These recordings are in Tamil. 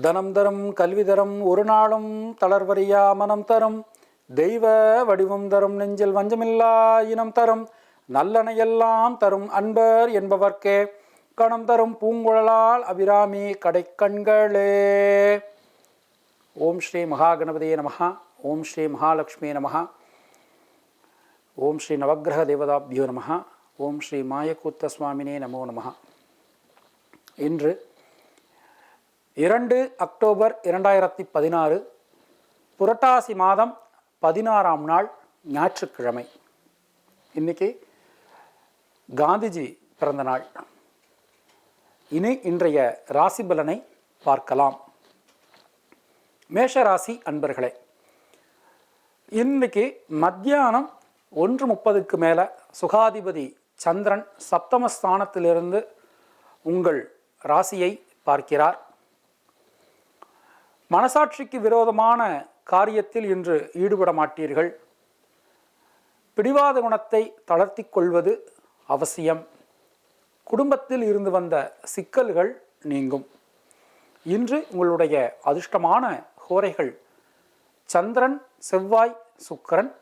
தனம் தரும் கல்வி தரும் ஒரு நாளும் தளர்வறியா மனம் தரும். தெய்வ வடிவம் தரும் நெஞ்சில் வஞ்சமில்லா இனம் தரும். நல்லனையெல்லாம் தரும் அன்பர் என்பவர்க்கே. கணம் தரும் பூங்குழலால் அபிராமி கடைக்கண்களே. ஓம் ஸ்ரீ மகாகணபதியே நமஹ. ஓம் ஸ்ரீ மகாலட்சுமி நமஹ. ஓம் ஸ்ரீ நவகிரக தேவதாபியோ நமஹ. ஓம் ஸ்ரீ மாயக்கூத்த சுவாமினே நமோ நமஹ. இன்று இரண்டு அக்டோபர் இரண்டாயிரத்தி பதினாறு புரட்டாசி மாதம் பதினாறாம் நாள் ஞாயிற்றுக்கிழமை. இன்னைக்கு காந்திஜி பிறந்த நாள். இனி இன்றைய ராசி பலனை பார்க்கலாம். மேஷ ராசி அன்பர்களே இன்னைக்கு மத்தியானம் ஒன்று முப்பதுக்கு மேலே சுகாதிபதி சந்திரன் சப்தமஸ்தானத்திலிருந்து உங்கள் ராசியை பார்க்கிறார். மனசாட்சிக்கு விரோதமான காரியத்தில் இன்று ஈடுபட மாட்டீர்கள். பிடிவாத குணத்தை தளர்த்தி கொள்வது அவசியம். குடும்பத்தில் இருந்து வந்த சிக்கல்கள் நீங்கும். இன்று உங்களுடைய அதிர்ஷ்டமான கோரைகள் சந்திரன் செவ்வாய் சுக்கிரன்.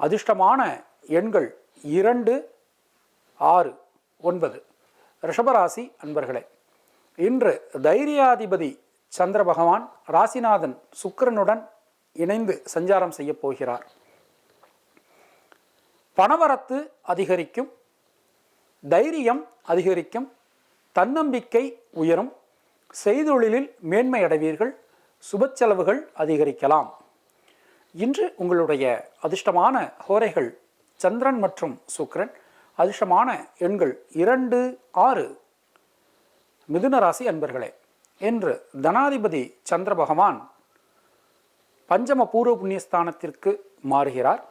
அதிர்ஷ்டமான எண்கள் இரண்டு ஆறு ஒன்பது. ரிஷபராசி அன்பர்களே இன்று தைரியாதிபதி சந்திர பகவான் ராசிநாதன் சுக்கரனுடன் இணைந்து சஞ்சாரம் செய்ய போகிறார். பணவரத்து அதிகரிக்கும் தைரியம் அதிகரிக்கும் தன்னம்பிக்கை உயரும் செய்தொழிலில் மேன்மை அடைவீர்கள் சுப செலவுகள் அதிகரிக்கலாம். இன்று உங்களுடைய அதிர்ஷ்டமான ஹோரைகள் சந்திரன் மற்றும் சுக்ரன் அதிர்ஷ்டமான எண்கள் இரண்டு ஆறு. மிதுன ராசி அன்பர்களே என்று தனாதிபதி சந்திர பகவான் பஞ்சம பூர்வ புண்ணியஸ்தானத்திற்கு மாறுகிறார்.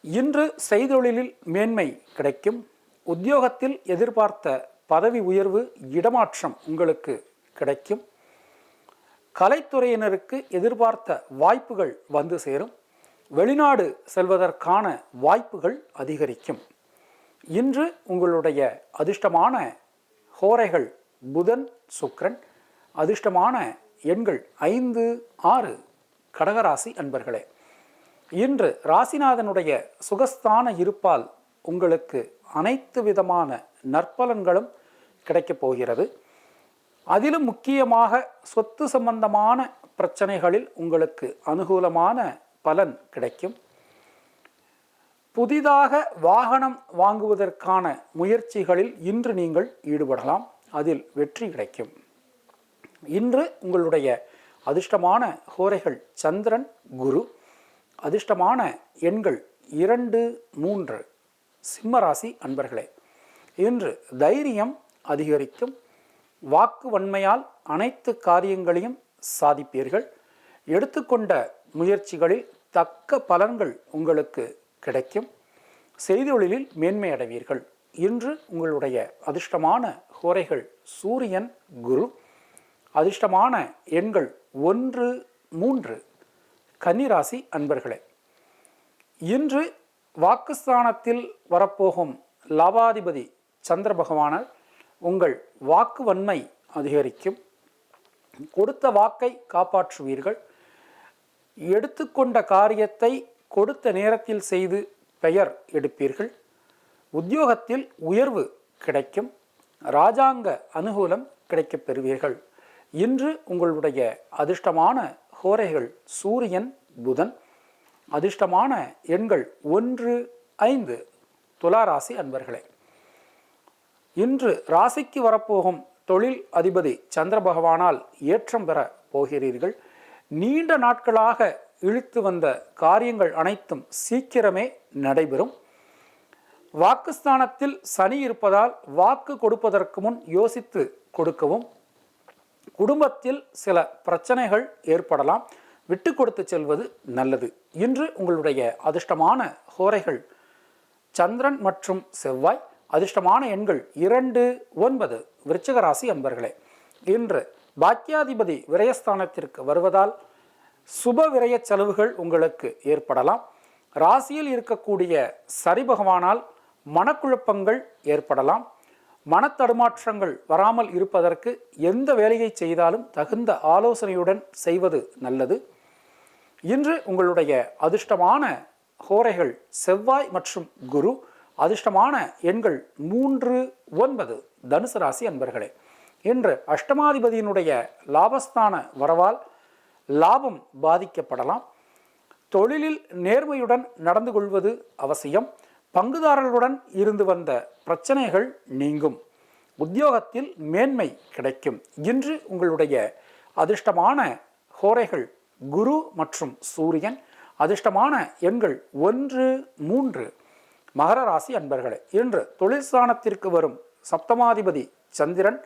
இன்று செய்தொழிலில் மேன்மை கிடைக்கும். உத்தியோகத்தில் எதிர்பார்த்த பதவி உயர்வு இடமாற்றம் உங்களுக்கு கிடைக்கும். கலைத்துறையினருக்கு எதிர்பார்த்த வாய்ப்புகள் வந்து சேரும். வெளிநாடு செல்வதற்கான வாய்ப்புகள் அதிகரிக்கும். இன்று உங்களுடைய அதிர்ஷ்டமான ஹோரைகள் புதன் சுக்ரன் அதிர்ஷ்டமான எண்கள் ஐந்து ஆறு கடகராசி அன்பர்களே. இன்று ராசிநாதனுடைய சுகஸ்தான இருப்பால் உங்களுக்கு அனைத்து விதமான நற்பலன்களும் கிடைக்கப் போகிறது. அதிலும் முக்கியமாக சொத்து சம்பந்தமான பிரச்சனைகளில் உங்களுக்கு அனுகூலமான பலன் கிடைக்கும். புதிதாக வாகனம் வாங்குவதற்கான முயற்சிகளில் இன்று நீங்கள் ஈடுபடலாம். அதில் வெற்றி கிடைக்கும். இன்று உங்களுடைய அதிர்ஷ்டமான ஹோரைகள் சந்திரன் குரு. அதிர்ஷ்டமான எண்கள் இரண்டு மூன்று சிம்மராசி அன்பர்களே. இன்று தைரியம் அதிகரிக்கும். வாக்கு வன்மையால் அனைத்து காரியங்களையும் சாதிப்பீர்கள். எடுத்துக்கொண்ட முயற்சிகளில் தக்க பலன்கள் உங்களுக்கு கிடைக்கும். செய்தொழிலில் மேன்மை அடைவீர்கள் இன்று உங்களுடைய அதிர்ஷ்டமான குறைகள் சூரியன் குரு. அதிர்ஷ்டமான எண்கள் ஒன்று மூன்று கன்னிராசி அன்பர்களே. இன்று வாக்குஸ்தானத்தில் வரப்போகும் லாபாதிபதி சந்திர பகவானால் உங்கள் வாக்கு வன்மை அதிகரிக்கும். கொடுத்த வாக்கை காப்பாற்றுவீர்கள். எடுத்துக்கொண்ட காரியத்தை கொடுத்த நேரத்தில் செய்து பெயர் எடுப்பீர்கள். உத்தியோகத்தில் உயர்வு கிடைக்கும் ராஜாங்க அனுகூலம் கிடைக்கப் பெறுவீர்கள். இன்று உங்களுடைய அதிர்ஷ்டமான ஹோரைகள் சூரியன் புதன் அதிர்ஷ்டமான எண்கள் ஒன்று ஐந்து துளாராசி அன்பர்களே. இன்று ராசிக்கு வரப்போகும் தொழில் அதிபதி சந்திர பகவானால் ஏற்றம் பெற போகிறீர்கள். நீண்ட நாட்களாக இழுத்து வந்த காரியங்கள் அனைத்தும் சீக்கிரமே நடைபெறும். வாக்குஸ்தானத்தில் சனி இருப்பதால் வாக்கு கொடுப்பதற்கு முன் யோசித்து கொடுக்கவும். குடும்பத்தில் சில பிரச்சனைகள் ஏற்படலாம். விட்டு கொடுத்து செல்வது நல்லது. இன்று உங்களுடைய அதிர்ஷ்டமான ஹோரைகள் சந்திரன் மற்றும் செவ்வாய் அதிர்ஷ்டமான எண்கள் இரண்டு ஒன்பது விருச்சிக ராசி அன்பர்களே. இன்று பாக்கியாதிபதி விரயஸ்தானத்திற்கு வருவதால் சுப விரய செலவுகள் உங்களுக்கு ஏற்படலாம். ராசியில் இருக்கக்கூடிய சரி பகவானால் மனக்குழப்பங்கள் ஏற்படலாம். மனத்தடுமாற்றங்கள் வராமல் இருப்பதற்கு எந்த வேலையை செய்தாலும் தகுந்த ஆலோசனையுடன் செய்வது நல்லது. இன்று உங்களுடைய அதிர்ஷ்டமான ஹோரைகள் செவ்வாய் மற்றும் குரு அதிர்ஷ்டமான எண்கள் மூன்று ஒன்பது தனுசு ராசி அன்பர்களே. இன்று அஷ்டமாதிபதியினுடைய லாபஸ்தான வரவால் லாபம் பாதிக்கப்படலாம். தொழிலில் நேர்மையுடன் நடந்து கொள்வது அவசியம். பங்குதாரர்களுடன் இருந்து வந்த பிரச்சனைகள் நீங்கும். உத்தியோகத்தில் மேன்மை கிடைக்கும். இன்று உங்களுடைய அதிர்ஷ்டமான ஹோரைகள் குரு மற்றும் சூரியன் அதிர்ஷ்டமான எண்கள் ஒன்று மூன்று மகர ராசி அன்பர்களே. இன்று தொழில் ஸ்தானத்திற்கு வரும் சப்தமாதிபதி சந்திரன்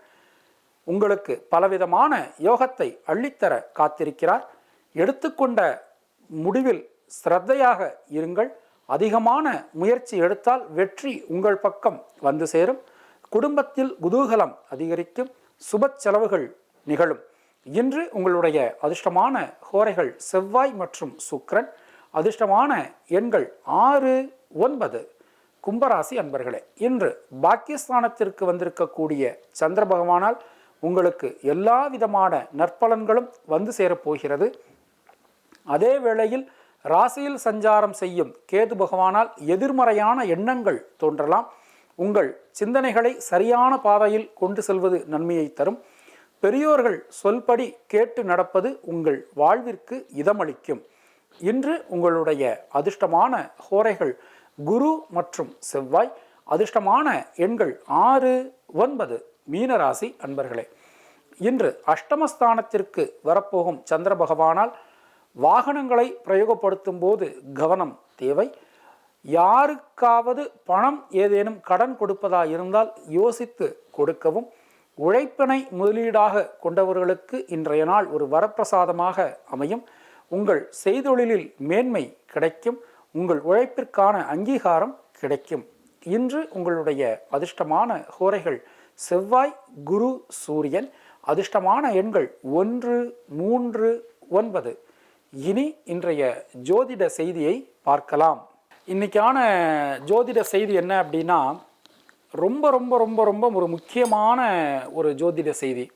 உங்களுக்கு பலவிதமான யோகத்தை அள்ளித்தர காத்திருக்கிறார். எடுத்துக்கொண்ட முடிவில் சிரத்தையாக இருங்கள். அதிகமான முயற்சி எடுத்தால் வெற்றி உங்கள் பக்கம் வந்து சேரும். குடும்பத்தில் குதூகலம் அதிகரிக்கும் சுப செலவுகள் நிகழும். இன்று உங்களுடைய அதிர்ஷ்டமான ஹோரைகள் செவ்வாய் மற்றும் சுக்ரன் அதிர்ஷ்டமான எண்கள் ஆறு ஒன்பது. கும்பராசி அன்பர்களே இன்று பாக்கியஸ்தானத்திற்கு வந்திருக்கக்கூடிய சந்திர பகவானால் உங்களுக்கு எல்லா விதமான நற்பலன்களும் வந்து சேரப்போகிறது. அதே வேளையில் ராசியில் சஞ்சாரம் செய்யும் கேது பகவானால் எதிர்மறையான எண்ணங்கள் தோன்றலாம். உங்கள் சிந்தனைகளை சரியான பாதையில் கொண்டு செல்வது நன்மையை தரும். பெரியோர்கள் சொல்படி கேட்டு நடப்பது உங்கள் வாழ்விற்கு இதமளிக்கும். இன்று உங்களுடைய அதிர்ஷ்டமான ஹோரைகள் குரு மற்றும் செவ்வாய் அதிர்ஷ்டமான எண்கள் ஆறு ஒன்பது மீனராசி அன்பர்களே. இன்று அஷ்டமஸ்தானத்திற்கு வரப்போகும் சந்திர பகவானால் வாகனங்களை பிரயோகப்படுத்தும் போது கவனம் தேவை. யாருக்காவது பணம் ஏதேனும் கடன் கொடுப்பதா இருந்தால் யோசித்து கொடுக்கவும். உழைப்பினை முதலீடாக கொண்டவர்களுக்கு இன்றைய நாள் ஒரு வரப்பிரசாதமாக அமையும். உங்கள் செய்தொழிலில் மேன்மை கிடைக்கும். உங்கள் உழைப்பிற்கான அங்கீகாரம் கிடைக்கும். இன்று உங்களுடைய அதிர்ஷ்டமான ஹோரைகள் செவ்வாய் குரு சூரியன். அதிர்ஷ்டமான எண்கள் ஒன்று மூன்று ஒன்பது. இனி இன்றைய ஜோதிட செய்தியை பார்க்கலாம். இன்னைக்கான ஜோதிட செய்தி என்ன அப்படின்னா ரொம்ப ரொம்ப ரொம்ப ரொம்ப ஒரு முக்கியமான ஒரு ஜோதிட செய்தி.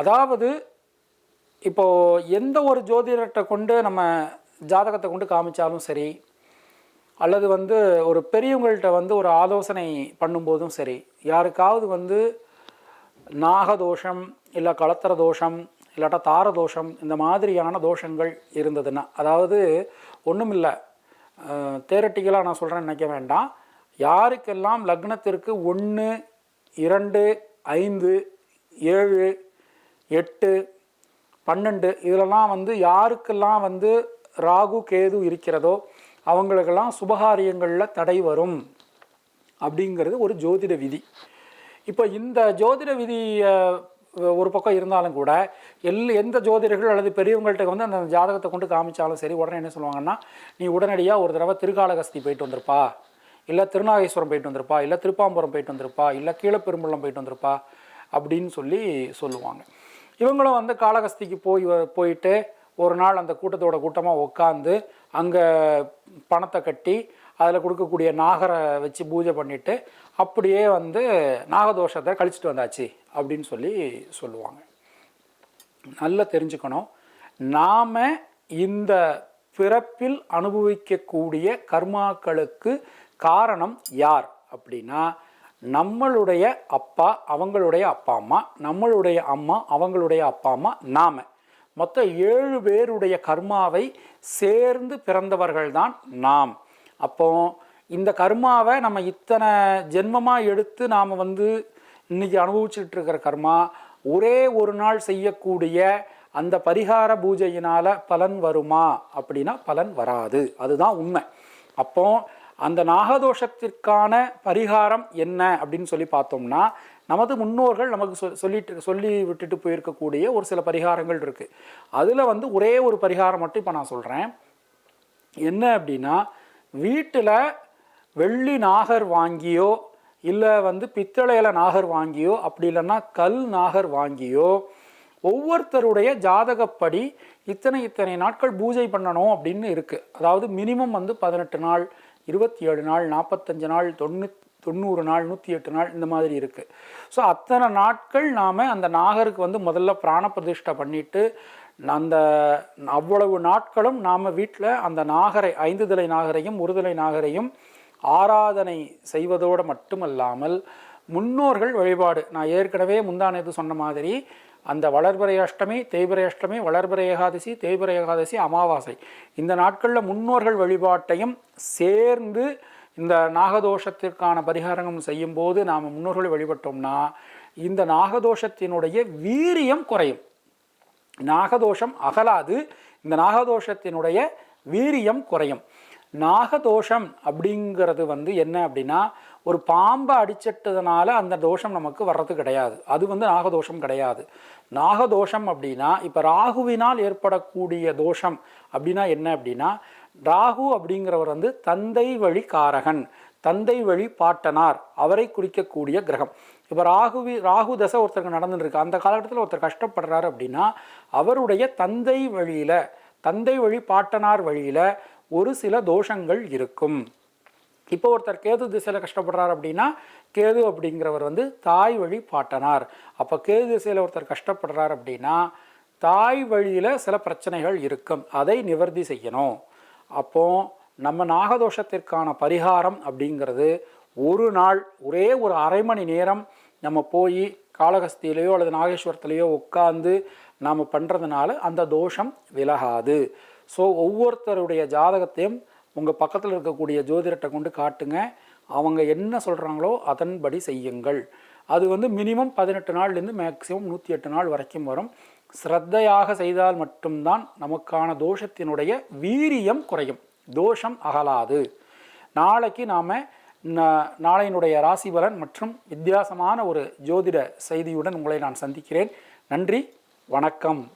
அதாவது இப்போ எந்த ஒரு ஜோதிடத்தை கொண்டு நம்ம ஜாதகத்தை கொண்டு காமிச்சாலும் சரி அல்லது வந்து ஒரு பெரியவங்கள்ட்ட வந்து ஒரு ஆலோசனை பண்ணும்போதும் சரி யாருக்காவது வந்து நாகதோஷம் இல்லை கலத்தர தோஷம் இல்லாட்டா தார தோஷம் இந்த மாதிரியான தோஷங்கள் இருந்ததுன்னா அதாவது ஒன்றும் இல்லை தேரட்டிக்கலாக நான் சொல்கிறேன் நினைக்க வேண்டாம். யாருக்கெல்லாம் லக்னத்திற்கு ஒன்று இரண்டு ஐந்து ஏழு எட்டு பன்னெண்டு இதிலெல்லாம் வந்து யாருக்கெல்லாம் வந்து ராகு கேது இருக்கிறதோ அவங்களுக்கெல்லாம் சுபகாரியங்களில் தடை வரும். அப்படிங்கிறது ஒரு ஜோதிட விதி. இப்போ இந்த ஜோதிட விதியை ஒரு பக்கம் இருந்தாலும் கூட எல் எந்த ஜோதிடர்கள் அல்லது பெரியவங்கள்ட்ட வந்து அந்த ஜாதகத்தை கொண்டு காமிச்சாலும் சரி உடனே என்ன சொல்லுவாங்கன்னா நீ உடனடியாக ஒரு தடவை திருக்காலகஸ்தி போயிட்டு வந்திருப்பா. இல்லை திருநாகேஸ்வரம் போயிட்டு வந்திருப்பா. இல்லை திருப்பாம்புரம் போயிட்டு வந்திருப்பா. இல்லை கீழப்பெரும்பள்ளம் போயிட்டு வந்திருப்பா. அப்படின்னு சொல்லி சொல்லுவாங்க. இவங்களும் வந்து காளகஸ்திக்கு போய் வ- போயிட்டு ஒரு நாள் அந்த கூட்டத்தோட கூட்டமாக உட்காந்து அங்கே பணத்தை கட்டி அதில் கொடுக்கக்கூடிய நாகரை வச்சு பூஜை பண்ணிவிட்டு அப்படியே வந்து நாகதோஷத்தை கழிச்சிட்டு வந்தாச்சு அப்படின்னு சொல்லி சொல்லுவாங்க. நல்லா தெரிஞ்சுக்கணும். நாம் இந்த பிறப்பில் அனுபவிக்கக்கூடிய கர்மாக்களுக்கு காரணம் யார் அப்படின்னா நம்மளுடைய அப்பா அவங்களுடைய அப்பா அம்மா நம்மளுடைய அம்மா அவங்களுடைய அப்பா அம்மா நாம். மொத்தம் ஏழு பேருடைய கர்மாவை சேர்ந்து பிறந்தவர்கள்தான் நாம். அப்போ இந்த கர்மாவை நம்ம இத்தனை ஜென்மமாக எடுத்து நாம் வந்து இன்னைக்கு அனுபவிச்சுட்டு இருக்கிற கர்மா ஒரே ஒரு நாள் செய்யக்கூடிய அந்த பரிகார பூஜையினால் பலன் வருமா அப்படின்னா பலன் வராது. அதுதான் உண்மை. அப்போ அந்த நாகதோஷத்திற்கான பரிகாரம் என்ன அப்படின்னு சொல்லி பார்த்தோம்னா நமது முன்னோர்கள் நமக்கு சொ- சொல்லிட்டு சொல்லி விட்டுட்டு போயிருக்கக்கூடிய ஒரு சில பரிகாரங்கள் இருக்குது அதில் வந்து ஒரே ஒரு பரிகாரம் மட்டும் இப்போ நான் சொல்கிறேன் என்ன அப்படின்னா வீட்டில் வெள்ளி நாகர் வாங்கியோ இல்லை வந்து பித்தளையில் நாகர் வாங்கியோ அப்படி இல்லைன்னா கல் நாகர் வாங்கியோ ஒவ்வொருத்தருடைய ஜாதகப்படி இத்தனை இத்தனை நாட்கள் பூஜை பண்ணணும் அப்படின்னு இருக்குது அதாவது மினிமம் வந்து பதினெட்டு நாள் இருபத்தி ஏழு நாள் நாற்பத்தஞ்சு நாள் தொண்ணூ தொண்ணூறு நாள் நூற்றி எட்டு நாள் இந்த மாதிரி இருக்குது ஸோ அத்தனை நாட்கள் நாம் அந்த நாகருக்கு வந்து முதல்ல பிராண பிரதிஷ்டை பண்ணிவிட்டு அந்த அவ்வளவு நாட்களும் நாம் வீட்டில் அந்த நாகரை ஐந்து தலை நாகரையும் ஒருதலை நாகரையும் ஆராதனை செய்வதோடு மட்டுமல்லாமல் முன்னோர்கள் வழிபாடு. நான் ஏற்கனவே முந்தானது சொன்ன மாதிரி அந்த வளர்பிறை அஷ்டமி தேய்பிறை அஷ்டமி வளர்பிறை ஏகாதசி தேய்பிறை ஏகாதசி அமாவாசை. இந்த நாட்களில் முன்னோர்கள் வழிபாட்டையும் சேர்ந்து இந்த நாகதோஷத்திற்கான பரிகாரங்கள் செய்யும்போது நாம் முன்னோர்களை வழிபட்டோம்னா இந்த நாகதோஷத்தினுடைய வீரியம் குறையும். நாகதோஷம் அகலாது. இந்த நாகதோஷத்தினுடைய வீரியம் குறையும். நாகதோஷம் அப்படிங்கிறது வந்து என்ன அப்படின்னா ஒரு பாம்பை அடிச்சிட்டதுனால அந்த தோஷம் நமக்கு வர்றது கிடையாது. அது வந்து நாகதோஷம் கிடையாது. நாகதோஷம் அப்படின்னா இப்போ ராகுவினால் ஏற்படக்கூடிய தோஷம் அப்படின்னா என்ன அப்படின்னா ராகு அப்படிங்கிறவர் வந்து தந்தை வழி காரகன். தந்தை வழி பாட்டனார். அவரை குறிக்கக்கூடிய கிரகம். இப்போ ராகுவி ராகு தசை ஒருத்தருக்கு நடந்துருக்கு அந்த காலகட்டத்தில் ஒருத்தர் கஷ்டப்படுறாரு அப்படின்னா அவருடைய தந்தை வழியில் தந்தை வழி பாட்டனார் வழியில் ஒரு சில தோஷங்கள் இருக்கும். இப்போ ஒருத்தர் கேது திசையில் கஷ்டப்படுறார் அப்படின்னா கேது அப்படிங்கிறவர் வந்து தாய் வழி பாட்டனார். அப்போ கேது திசையில் ஒருத்தர் கஷ்டப்படுறார் அப்படின்னா தாய் வழியில் சில பிரச்சனைகள் இருக்கும். அதை நிவர்த்தி செய்யணும். அப்போது நம்ம நாகதோஷத்திற்கான பரிகாரம் அப்படிங்கிறது ஒரு நாள் ஒரே ஒரு அரை மணி நேரம் நம்ம போய் காலகஸ்தியிலையோ அல்லது நாகேஸ்வரத்துலேயோ உட்காந்து நாம் பண்ணுறதுனால அந்த தோஷம் விலகாது. ஸோ ஒவ்வொருத்தருடைய ஜாதகத்தையும் உங்கள் பக்கத்தில் இருக்கக்கூடிய ஜோதிடத்தை கொண்டு காட்டுங்க. அவங்க என்ன சொல்கிறாங்களோ அதன்படி செய்யுங்கள். அது வந்து மினிமம் பதினெட்டு நாள்லேருந்து மேக்ஸிமம் நூற்றி எட்டு நாள் வரைக்கும் வரும். ஸ்ரத்தையாக செய்தால் மட்டும்தான் நமக்கான தோஷத்தினுடைய வீரியம் குறையும். தோஷம் அகலாது. நாளைக்கு நாம் நாளையினுடைய ராசி பலன் மற்றும் வித்தியாசமான ஒரு ஜோதிட செய்தியுடன் உங்களை நான் சந்திக்கிறேன். நன்றி வணக்கம்.